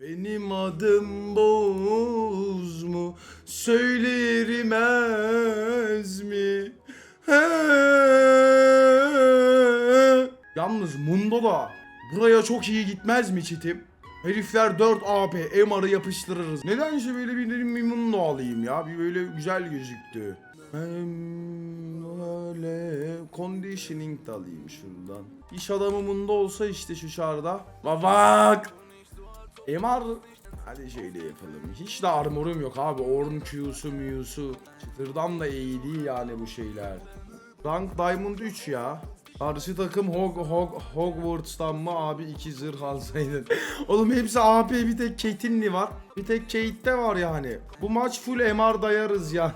Benim adım Boz mu? Söylerim ez mi? He. Yalnız Mundo da buraya çok iyi gitmez mi çitim? Herifler 4 AP MR'ı yapıştırırız. Nedense böyle bir bir Mundo alayım ya. Bir böyle güzel gözüktü. Hem öyle conditioning de alayım şuradan. İş adamı Mundo olsa işte şu şarda. Bak. MR Hadi şöyle yapalım. Hiç de armorum yok abi. Orn Q'su Mu'su. Çıtırdan da iyi değil yani bu şeyler. Rank Diamond 3 ya. Karşı takım Hog, Hog, Hogwarts'tan mı abi iki zırh alsaydın. Oğlum hepsi AP bir tek Caitlyn'i var. Bir tek Kate'de var yani. Bu maç full MR dayarız ya.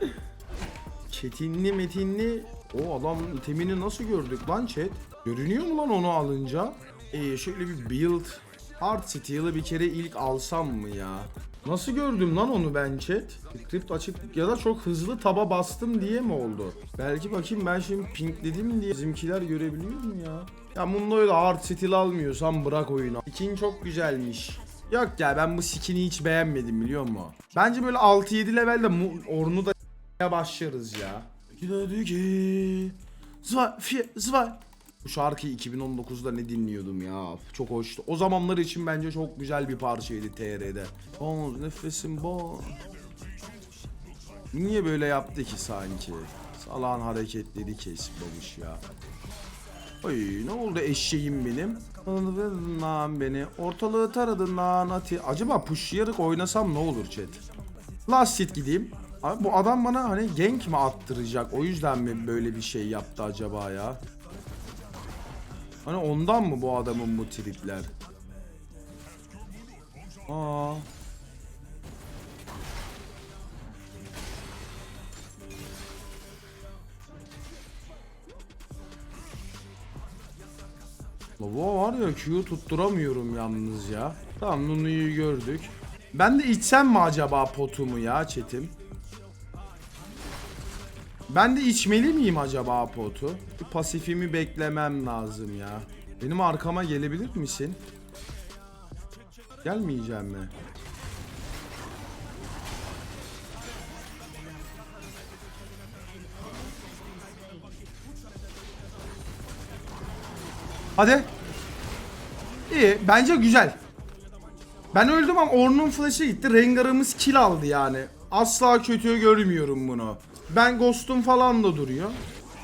Çetinli metinli. O adamın itemini nasıl gördük lan chat? Görünüyor mu lan onu alınca? Ee, şöyle bir build. Hard Steel'ı bir kere ilk alsam mı ya? Nasıl gördüm lan onu ben chat? Script açık ya da çok hızlı taba bastım diye mi oldu? Belki bakayım ben şimdi pinkledim diye bizimkiler görebiliyor mu ya? Ya Mundo'yu da Hard Steel almıyorsan bırak oyunu. Skin çok güzelmiş. Yok ya ben bu skin'i hiç beğenmedim biliyor musun? Bence böyle 6-7 levelde Orn'u da başlarız ya. Gidelim ki zva fi zva. Bu şarkıyı 2019'da ne dinliyordum ya. Çok hoştu. O zamanlar için bence çok güzel bir parçaydı TR'de. Bon nefesim bon. Niye böyle yaptı ki sanki? Salağın hareketleri kesmemiş ya. Oy ne oldu eşeğim benim? Tanıdın beni. Ortalığı taradın lan ati. Acaba pushlayarak oynasam ne olur chat? Last hit gideyim. Abi bu adam bana hani gank mi attıracak? O yüzden mi böyle bir şey yaptı acaba ya? Hani ondan mı bu adamın bu tripler? Aa. Baba var ya Q tutturamıyorum yalnız ya. Tamam Nunu'yu gördük. Ben de içsem mi acaba potumu ya Çetim? Ben de içmeli miyim acaba potu? Bir pasifimi beklemem lazım ya. Benim arkama gelebilir misin? Gelmeyeceğim mi? Hadi. İyi. Bence güzel. Ben öldüm ama Ornn'un flash'ı gitti. Rengar'ımız kill aldı yani. Asla kötü görmüyorum bunu. Ben Ghost'um falan da duruyor.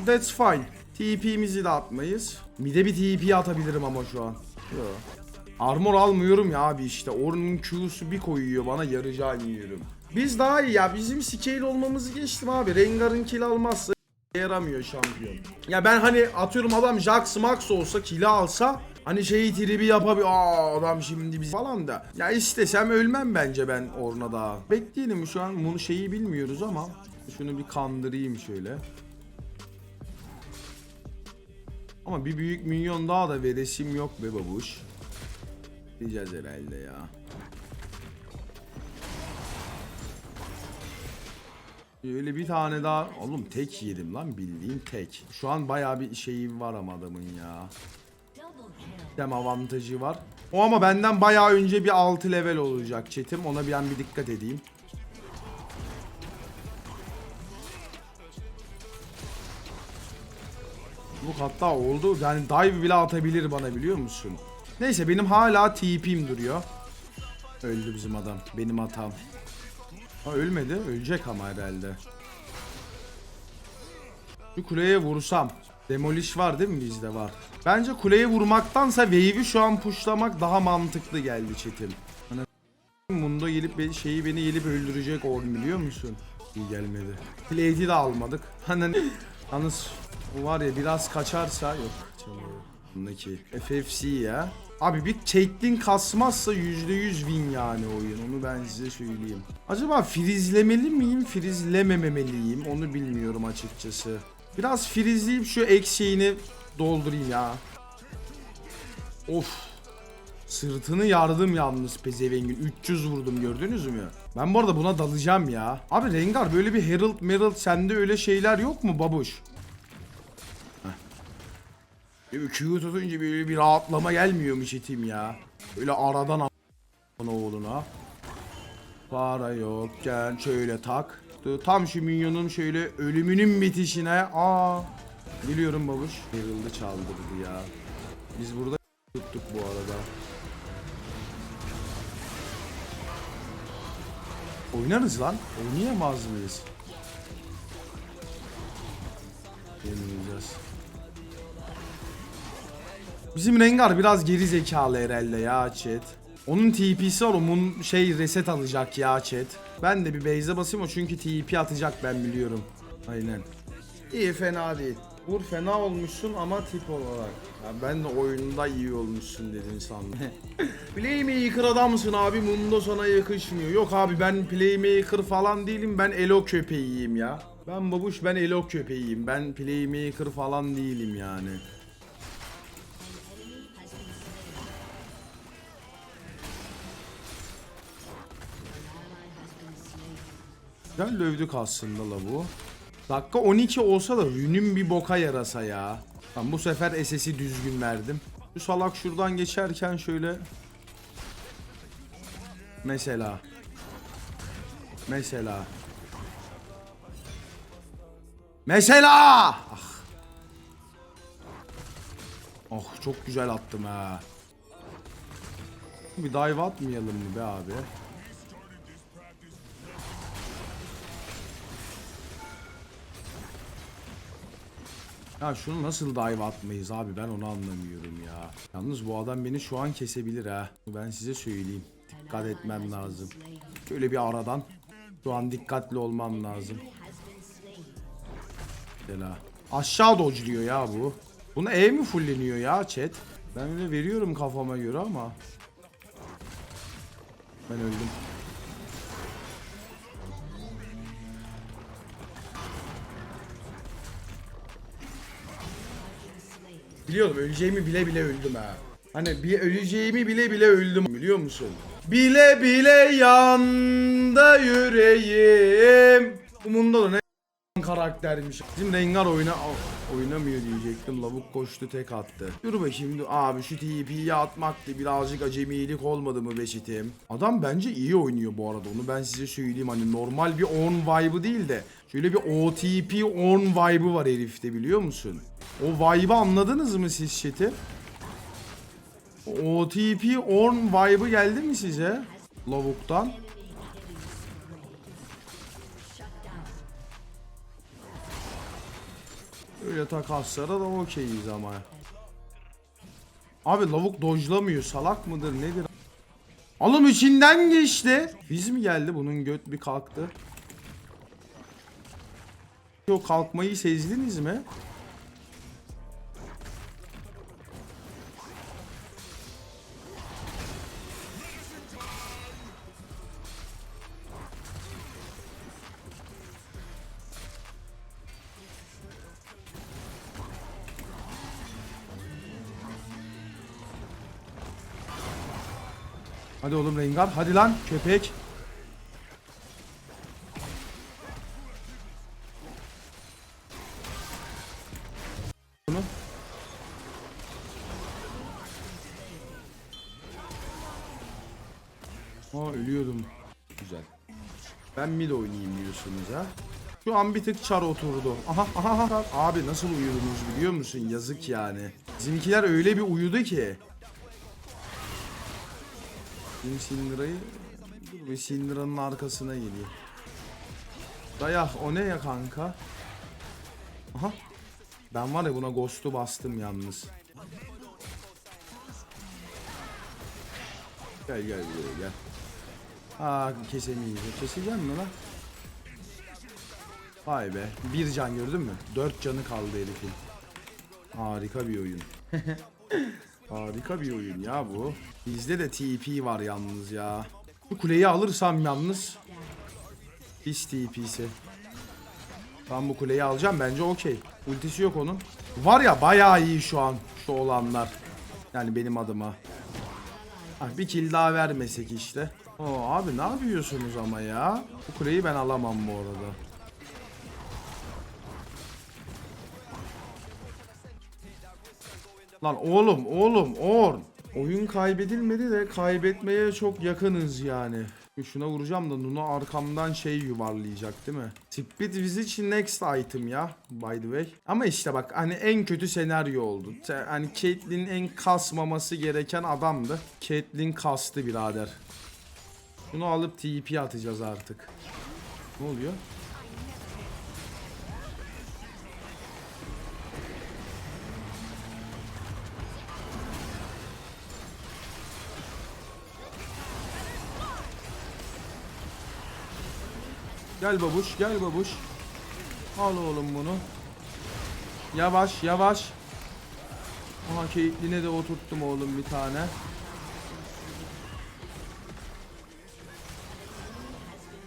That's fine. TP'mizi de atmayız. Mide bir TP atabilirim ama şu an. Yo. Armor almıyorum ya abi işte. Ornn'un Q'su bir koyuyor bana yarıcan yiyorum. Biz daha iyi ya. Bizim scale olmamızı geçtim abi. Rengar'ın kill almazsa yaramıyor şampiyon. Ya ben hani atıyorum adam Jax Max olsa kill'i alsa hani şeyi tribi yapabilir. Aa adam şimdi biz falan da. Ya istesem ölmem bence ben Orna daha. Bekleyelim şu an bunu şeyi bilmiyoruz ama şunu bir kandırayım şöyle. Ama bir büyük milyon daha da veresim yok be babuş. Diyeceğiz herhalde ya. Öyle bir tane daha oğlum tek yedim lan bildiğin tek. Şu an bayağı bir şeyi var ama adamın ya. Dem avantajı var. O ama benden bayağı önce bir 6 level olacak çetim. Ona bir an bir dikkat edeyim. Bu hatta oldu. Yani dive bile atabilir bana biliyor musun? Neyse benim hala TP'm duruyor. Öldü bizim adam. Benim hatam. Ha ölmedi. Ölecek ama herhalde. Bir kuleye vursam. Demolish var değil mi bizde var. Bence kuleye vurmaktansa wave'i şu an pushlamak daha mantıklı geldi çetim. Mundo gelip be- şeyi beni gelip öldürecek oğlum biliyor musun? İyi gelmedi. Plate'i de almadık. Hani yalnız bu var ya biraz kaçarsa yok. Bundaki FFC ya. Abi bir Caitlyn kasmazsa %100 win yani oyun. Onu ben size söyleyeyim. Acaba frizlemeli miyim, frizlememeliyim onu bilmiyorum açıkçası. Biraz frizleyip şu ek şeyini doldurayım ya. Of. Sırtını yardım yalnız pezevengin. 300 vurdum gördünüz mü? Ben bu arada buna dalacağım ya. Abi Rengar böyle bir Herald Merald sende öyle şeyler yok mu babuş? Heh. Q'yu tutunca böyle bir rahatlama gelmiyor mu çetim ya? Böyle aradan a- Ona oğluna. Para yokken şöyle tak. Tam şu minyonun şöyle ölümünün bitişine. Aa. Biliyorum babuş. Ayrıldı çaldırdı ya. Biz burada tuttuk bu arada. Oynarız lan. Oynayamaz mıyız? Yenileceğiz. Bizim Rengar biraz geri zekalı herhalde ya chat. Onun TP'si var onun şey reset alacak ya chat. Ben de bir base'e basayım o çünkü TP atacak ben biliyorum. Aynen. İyi fena değil. Vur fena olmuşsun ama tip olarak. Ya ben de oyunda iyi olmuşsun dedin sandım. Playmaker adamsın abi Mundo sana yakışmıyor. Yok abi ben playmaker falan değilim ben elo köpeğiyim ya. Ben babuş ben elo köpeğiyim. Ben playmaker falan değilim yani. Güzel dövdük aslında la bu. Dakika 12 olsa da rünüm bir boka yarasa ya. Ben bu sefer SS'i düzgün verdim. Şu salak şuradan geçerken şöyle. Mesela. Mesela. Mesela! Ah! Oh çok güzel attım ha. Bir dive atmayalım mı be abi Ya şunu nasıl dive atmayız abi ben onu anlamıyorum ya. Yalnız bu adam beni şu an kesebilir ha. Ben size söyleyeyim. Dikkat etmem lazım. Şöyle bir aradan. Şu an dikkatli olmam lazım. Mesela. Aşağı dodge'luyor ya bu. Buna E mi fulleniyor ya chat? Ben öyle veriyorum kafama göre ama. Ben öldüm. Biliyordum öleceğimi bile bile öldüm ha. Hani bir öleceğimi bile bile öldüm biliyor musun? Bile bile yanda yüreğim. Umunda da ne karaktermiş. Bizim Rengar oyna oynamıyor diyecektim. Lavuk koştu tek attı. Dur bakayım dur. abi şu TP'yi atmaktı. Birazcık acemilik olmadı mı Beşit'im? Adam bence iyi oynuyor bu arada. Onu ben size söyleyeyim. Hani normal bir on vibe'ı değil de şöyle bir OTP on vibe'ı var herifte biliyor musun? O vibe'ı anladınız mı siz chat'i? OTP on vibe'ı geldi mi size? Lavuk'tan. Öyle takaslara da okeyiz ama. Abi lavuk dojlamıyor salak mıdır nedir? Alım içinden geçti. Biz mi geldi bunun göt bir kalktı. O kalkmayı sezdiniz mi? Hadi oğlum Rengar. Hadi lan köpek. Bunu. Aa ölüyordum. Güzel. Ben mid oynayayım diyorsunuz ha. Şu an bir tık çar oturdu. Aha aha aha. Abi nasıl uyudunuz biliyor musun? Yazık yani. Bizimkiler öyle bir uyudu ki. Bizim Syndra'yı dur bir Syndra'nın arkasına geliyor. Dayak o ne ya kanka? Aha. Ben var ya buna ghost'u bastım yalnız. Gel gel buraya gel. Aa kesemeyeceğim. Keseceğim mi lan? Vay be. Bir can gördün mü? Dört canı kaldı herifin. Harika bir oyun. Harika bir oyun ya bu. Bizde de TP var yalnız ya. Bu kuleyi alırsam yalnız. Pis TP'si. Ben bu kuleyi alacağım bence okey. Ultisi yok onun. Var ya bayağı iyi şu an şu olanlar. Yani benim adıma. Ah, bir kill daha vermesek işte. Oo, abi ne yapıyorsunuz ama ya? Bu kuleyi ben alamam bu arada. Lan oğlum oğlum Orn. Oyun kaybedilmedi de kaybetmeye çok yakınız yani. Şuna vuracağım da Nuno arkamdan şey yuvarlayacak değil mi? Speed Visage next item ya by the way. Ama işte bak hani en kötü senaryo oldu. Hani Caitlyn en kasmaması gereken adamdı. Caitlyn kastı birader. Bunu alıp TP atacağız artık. Ne oluyor? Gel babuş, gel babuş. Al oğlum bunu. Yavaş, yavaş. Aha Caitlyn'e de oturttum oğlum bir tane.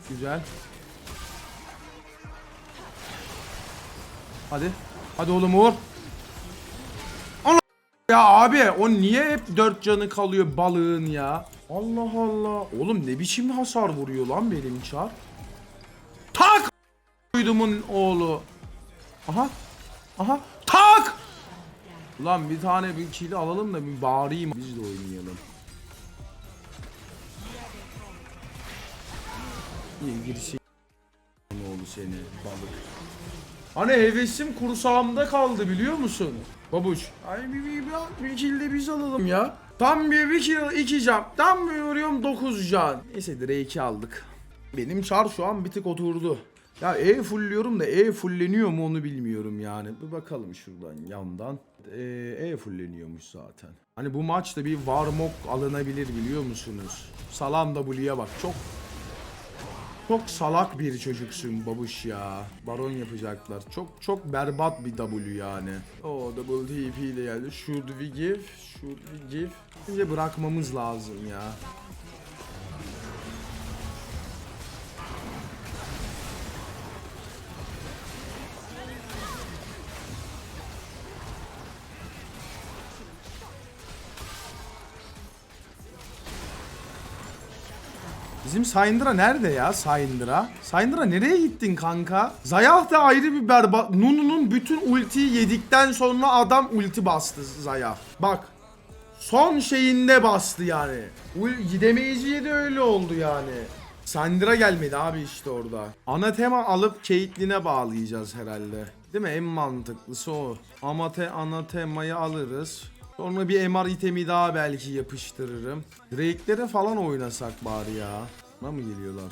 Güzel. Hadi. Hadi oğlum Uğur. Allah ya abi o niye hep dört canı kalıyor balığın ya? Allah Allah. Oğlum ne biçim hasar vuruyor lan benim çar? Tak! Uydumun oğlu. Aha. Aha. Tak! Ulan bir tane bir kill alalım da bir bağırayım. Biz de oynayalım. İyi girişi oğlu seni balık. Hani hevesim kursağımda kaldı biliyor musun? Babuş. Ay bir, bir, bir, bir kill de biz alalım ya. Tam bir, bir kill iki can. Tam bir vuruyorum 9 can. Neyse Drake'i aldık. Benim çar şu an bir tık oturdu. Ya E fullliyorum da E fulleniyor mu onu bilmiyorum yani. Bir bakalım şuradan yandan. E, e fulleniyormuş zaten. Hani bu maçta bir Warmok alınabilir biliyor musunuz? Salam W'ye bak çok çok salak bir çocuksun babuş ya. Baron yapacaklar. Çok çok berbat bir W yani. O double TP ile geldi. Should we give? Should we give? Bence bırakmamız lazım ya. Bizim Syndra nerede ya Syndra? Syndra nereye gittin kanka? Zayah da ayrı bir berbat. Nunu'nun bütün ultiyi yedikten sonra adam ulti bastı Zayah. Bak. Son şeyinde bastı yani. Gidemeyiciye de öyle oldu yani. Syndra gelmedi abi işte orada. Ana tema alıp Caitlyn'e bağlayacağız herhalde. Değil mi? En mantıklısı o. Amate ana temayı alırız. Sonra bir MR itemi daha belki yapıştırırım. Drake'lere falan oynasak bari ya. Buna mı geliyorlar?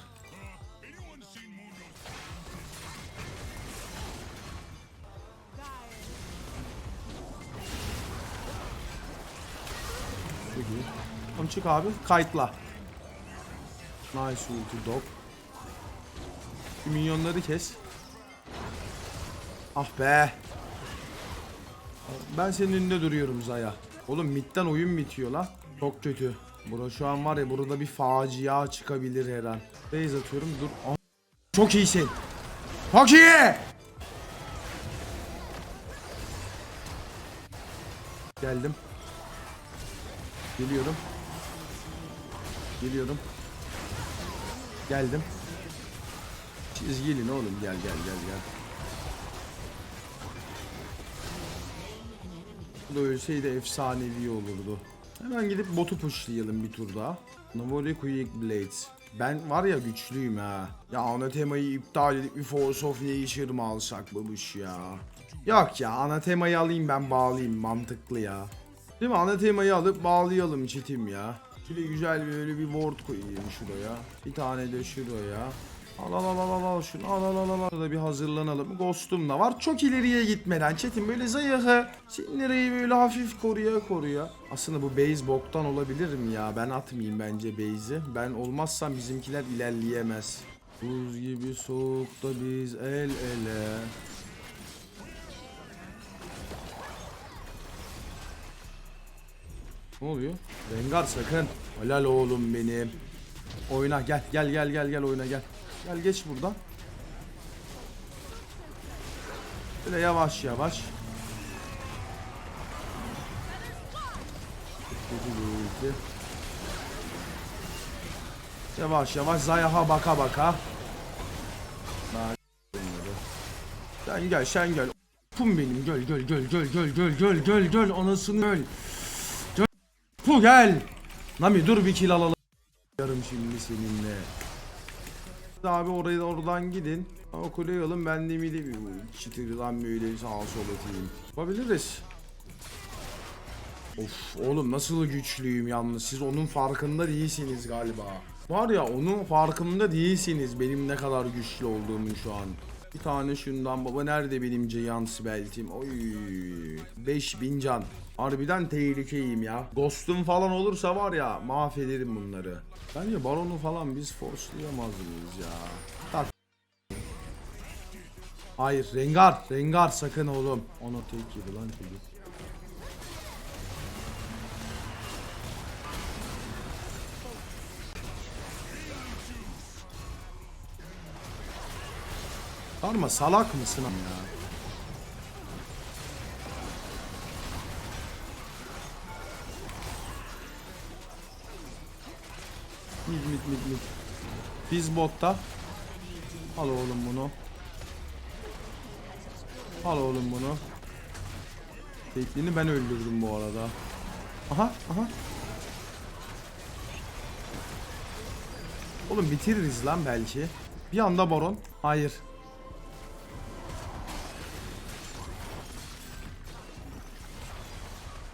Peki. Tamam çık abi. Kayıtla. Nice ulti dog. Şu minyonları kes. Ah be. Ben senin önünde duruyorum Zaya. Oğlum midden oyun bitiyor la. Çok kötü. Bura şu an var ya burada bir facia çıkabilir her an. Base atıyorum dur. Çok iyisin. Çok iyi. Geldim. Geliyorum. Geliyorum. Geldim. Çizgili ne oğlum gel gel gel gel. Da ölseydi efsanevi olurdu. Hemen gidip botu pushlayalım bir tur daha. Navori Quick Blades. Ben var ya güçlüyüm ha. Ya ana iptal edip bir Force of Nature mı alsak babuş ya? Yok ya ana alayım ben bağlayayım mantıklı ya. Değil mi? Ana alıp bağlayalım çetim ya. Şöyle güzel böyle bir ward koyayım şuraya. Bir tane de şuraya. Al al al al al şunu al al al al da bir hazırlanalım. Ghost'um da var. Çok ileriye gitmeden Çetin böyle zayıfı sinirayı böyle hafif koruya koruya. Aslında bu base boktan olabilir mi ya? Ben atmayayım bence base'i. Ben olmazsam bizimkiler ilerleyemez. Buz gibi soğukta biz el ele. Ne oluyor? Rengar sakın. Helal oğlum benim. Oyna gel gel gel gel gel oyna gel. Gel geç buradan. Böyle yavaş yavaş. Yavaş yavaş Zayah'a baka baka. Sen gel sen gel. Pum benim göl göl göl göl göl göl göl göl göl anasını göl. Göl. Batu gel. Nami dur bir kill alalım. Yarım şimdi seninle. Abi oraya oradan gidin. O kuleyi alın ben de midi bir çıtırdan böyle sağa sola atayım. Yapabiliriz. Of oğlum nasıl güçlüyüm yalnız siz onun farkında değilsiniz galiba. Var ya onun farkında değilsiniz benim ne kadar güçlü olduğumu şu an. Bir tane şundan baba nerede benim Giants beltim? Oy 5000 can. Harbiden tehlikeyim ya. Ghost'um falan olursa var ya mahvederim bunları. Bence Baron'u falan biz forcelayamaz mıyız ya? Tak. Hayır Rengar, Rengar sakın oğlum. Onu tek yedi lan çocuk. Sarma salak mısın ya? Mid mid. Biz botta. Al oğlum bunu. Al oğlum bunu. Teklini ben öldürdüm bu arada. Aha aha. Oğlum bitiririz lan belki. Bir anda baron. Hayır.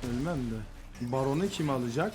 Ölmem de. Baronu kim alacak?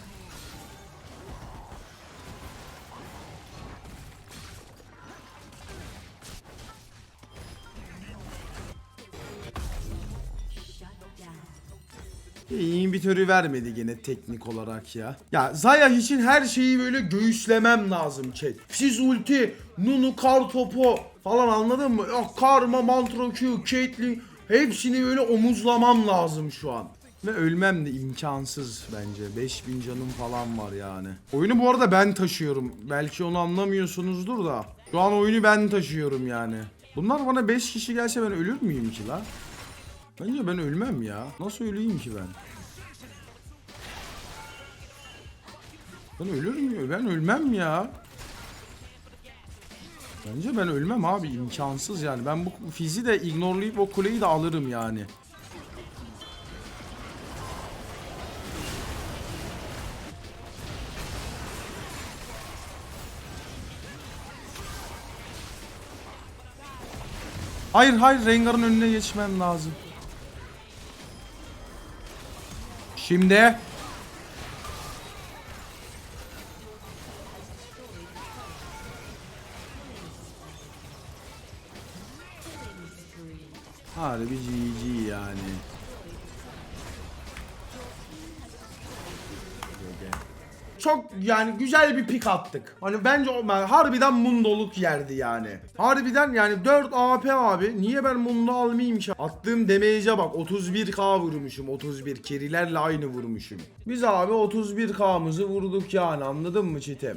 İmbitörü vermedi gene teknik olarak ya. Ya Zaya için her şeyi böyle göğüslemem lazım chat. Siz ulti, Nunu, kar topu falan anladın mı? Ya Karma, Mantra Q, Caitlyn hepsini böyle omuzlamam lazım şu an. Ve ölmem de imkansız bence. 5000 canım falan var yani. Oyunu bu arada ben taşıyorum. Belki onu anlamıyorsunuzdur da. Şu an oyunu ben taşıyorum yani. Bunlar bana 5 kişi gelse ben ölür müyüm ki la? Bence ben ölmem ya. Nasıl öleyim ki ben? Ben ölür müyüm? Ben ölmem ya. Bence ben ölmem abi imkansız yani. Ben bu fizi de ignorelayıp o kuleyi de alırım yani. Hayır hayır Rengar'ın önüne geçmem lazım. Şimdi Harbi GG yani. Çok yani güzel bir pik attık. Hani bence o ben harbiden mundoluk yerdi yani. Harbiden yani 4 AP abi. Niye ben mundo almayayım ki? Attığım damage'e bak 31k vurmuşum. 31 kerilerle aynı vurmuşum. Biz abi 31k'mızı vurduk yani anladın mı çetem?